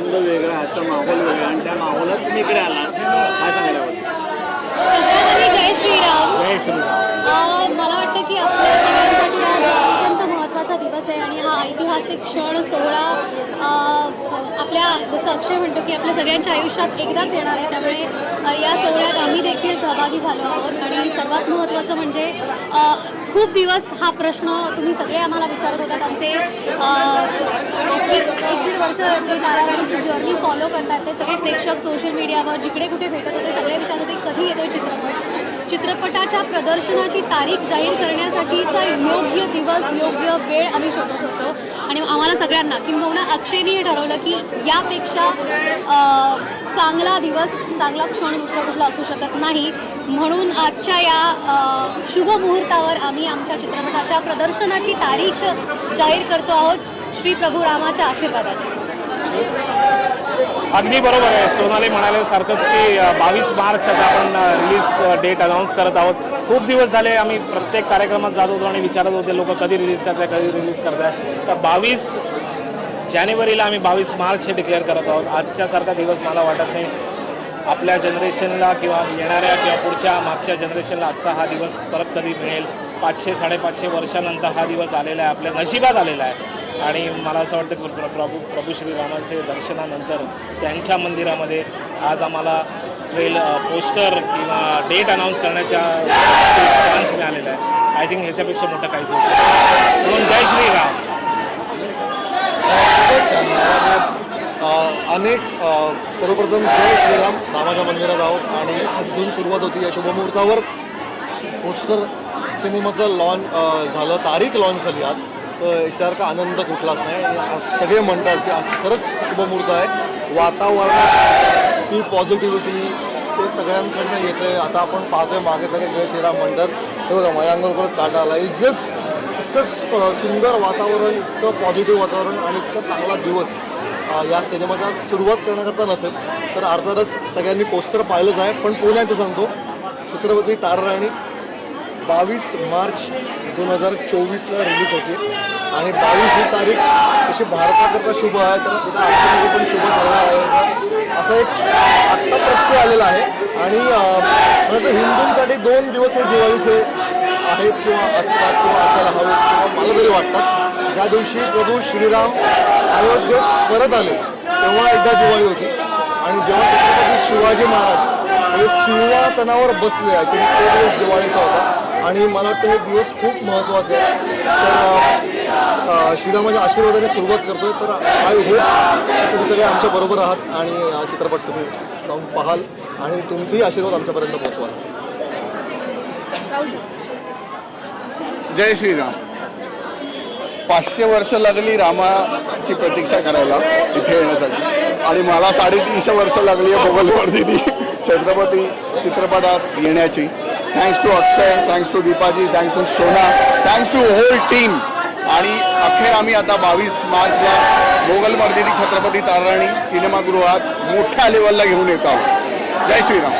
आनंद वेगळा आजचा माहोल वेगळा आणि त्या माहोलात तुम्ही इकडे आला काय सांगायला आवडेल. जय श्रीराम. जय श्रीराम अ, मला वाटतं की आपल्या सगळ्यांसाठी आज अत्यंत महत्त्वाचा दिवस आहे आणि हा ऐतिहासिक क्षण सोहळा आपल्या जसं अक्षय म्हणतो की आपल्या सगळ्यांच्या आयुष्यात एकदाच येणार आहे. त्यामुळे या सोहळ्यात आम्ही देखील सहभागी झालो आहोत. आणि सर्वात महत्त्वाचं म्हणजे खूप दिवस हा प्रश्न तुम्ही सगळे आम्हाला विचारत होतात. आमचे एक एक दीड वर्ष जे ताराराणीची जर्नी फॉलो करतात ते सगळे प्रेक्षक सोशल मीडियावर जिकडे कुठे भेटत होते सगळे विचारत होते कधी येतोय चित्रपट? चित्रपटाच्या प्रदर्शनाची तारीख जाहीर करण्यासाठीचा योग्य दिवस योग्य वेळ आम्ही शोधत होतो. आणि आम्हाला सगळ्यांना किंबहुना अक्षयनी हे ठरवलं की यापेक्षा चांगला दिवस चांगला क्षण दुसरा कुठला असू शकत नाही. म्हणून आजच्या या शुभ मुहूर्तावर आम्ही आमच्या चित्रपटाच्या प्रदर्शनाची तारीख जाहीर करतो आहोत. श्री प्रभू रामाच्या आशीर्वादात अगदी बरोबर आहे. सोनाली म्हणाल्यासारखंच की बावीस मार्च आता आपण रिलीज डेट अनाऊन्स करत आहोत. खूप दिवस झाले आम्ही प्रत्येक कार्यक्रमात जात होतो आणि विचारत होते लोक कधी रिलीज करताय कधी रिलीज करताय? तर बावीस जानेवारीला आम्ही बावीस मार्च हे डिक्लेअर करत आहोत. आजच्यासारखा दिवस मला वाटत नाही. आपल्या जनरेशनला किंवा येणाऱ्या किंवा पुढच्या मागच्या जनरेशनला आजचा हा दिवस परत कधी मिळेल. पाचशे साडेपाचशे वर्षानंतर हा दिवस आलेला आहे आपल्या नशिबात आलेला आहे. आणि मला असं वाटतं की प्र- प्रभू प्रभू श्रीरामाचे दर्शनानंतर त्यांच्या मंदिरामध्ये आज आम्हाला ट्रेल पोस्टर किंवा डेट अनाऊन्स करण्याच्या चान्स मिळालेला आहे. आय थिंक ह्याच्यापेक्षा मोठं काहीच होऊ म्हणून जय श्रीराम. अनेक सर्वप्रथम जय श्रीराम रामाच्या मंदिरात आहोत आणि आज इथून सुरुवात होती या शुभमुहूर्तावर. पोस्टर सिनेमाचं लॉन्च झालं तारीख लॉन्च झाली आज. तर याच्यासारखा आनंद कुठलाच नाही. आज सगळे म्हणतात की खरंच शुभमुहूर्त आहे. वातावरणात ती पॉझिटिव्हिटी ते सगळ्यांकडनं येते आता आपण पाहतोय मागे सगळे जय श्रीराम म्हणतात. ते बघा माझ्या अंगावर काटा आला इज जस्ट इतकं सुंदर वातावरण इतकं पॉझिटिव्ह वातावरण आणि इतकं चांगला दिवस या सिनेमाचा सुरुवात करण्याकरता नसेल तर अर्थातच सगळ्यांनी पोस्टर पाहिलंच आहे. पण पुन्हा एकदा सांगतो छत्रपती ताराराणी बावीस मार्च दोन हजार चोवीसला रिलीज होते. आणि बावीस ही तारीख अशी भारताकरता शुभ आहे. तर तिथं पण शुभ ठरणार आहे. असं एक आत्ता प्रत्यय आलेला आहे. आणि अं, हिंदूंसाठी दोन दिवस हे दिवाळीचे आहेत किंवा असतात किंवा असायला हवे किंवा मला तरी वाटतात ज्या दिवशी प्रभू श्रीराम अयोध्येत परत आले तेव्हा एकदा दिवाळी होती. आणि जेव्हा छत्रपती शिवाजी महाराज हे सिंहासनावर बसले आहे तरी तो दिवस दिवाळीचा होता. आणि मला वाटतं हे दिवस खूप महत्त्वाचे आहे. तर अ, श्रीरामाच्या आशीर्वादाने सुरुवात करतोय. तर आय होप तुम्ही सगळे आमच्या बरोबर आहात आणि हा चित्रपट तुम्ही जाऊन पाहाल आणि तुमचेही आशीर्वाद आमच्यापर्यंत पोहोचवाल. जय श्रीराम. पाचशे वर्ष लागली रामाची प्रतीक्षा करायला इथे येण्यासाठी. आणि मला साडेतीनशे वर्ष लागली आहे मोगलवर्दीनी छत्रपती चित्रपटात येण्याची. Thanks to Akshay thanks to Deepaji thanks to Shona thanks to whole team आणि अखेर आम्ही आता बावीस मार्चला मोगलमर्दिनी छत्रपती ताराणी सिनेमागृहात मोठ्या लेवलला घेऊन येत आहोत. जय श्रीराम.